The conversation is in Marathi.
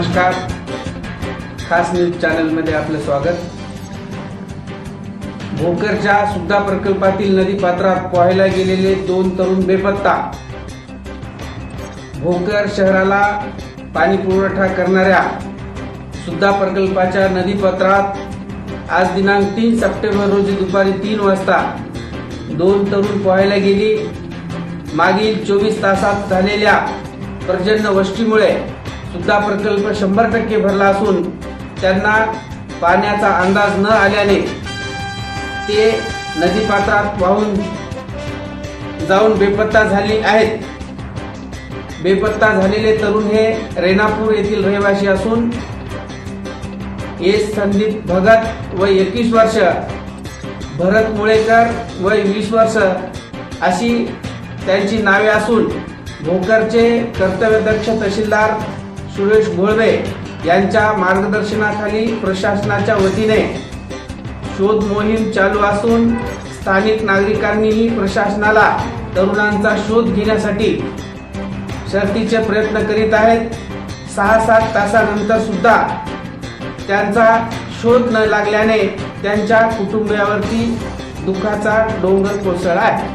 नमस्कार. खास न्यूज चॅनलमध्ये आपलं स्वागत. भोकरच्या सुद्धा प्रकल्पातील नदीपात्रात पोहायला गेलेले दोन तरुण बेपत्ता. भोकर शहराला पाणी पुरवठा करणाऱ्या सुद्धा प्रकल्पाच्या नदीपात्रात आज दिनांक तीन सप्टेंबर रोजी दुपारी तीन वाजता दोन तरुण पोहायला गेली. मागील चोवीस तासात झालेल्या पर्जन्यवष्टीमुळे सुद्धा प्रकल्प शंभर टक्के भरला असून त्यांना पाण्याचा अंदाज न आल्याने ते नदीपात्रात वाहून जाऊन बेपत्ता झाली आहेत. बेपत्ता झालेले तरुण हे रेणापूर येथील रहिवासी असून एस संदीप भगत व एकवीस वर्ष भरत मुळेकर व वीस वर्ष अशी त्यांची नावे असून भोकरचे कर्तव्यदक्ष तहसीलदार सुरेश घोळवे यांच्या मार्गदर्शनाखाली प्रशासनाच्या वतीने शोध मोहीम चालू असून स्थानिक नागरिकांनीही प्रशासनाला तरुणांचा शोध घेण्यासाठी शर्तीचे प्रयत्न करीत आहेत. सहा सात तासानंतर सुद्धा त्यांचा शोध न लागल्याने त्यांच्या कुटुंबियावरती दुःखाचा डोंगर कोसळला आहे.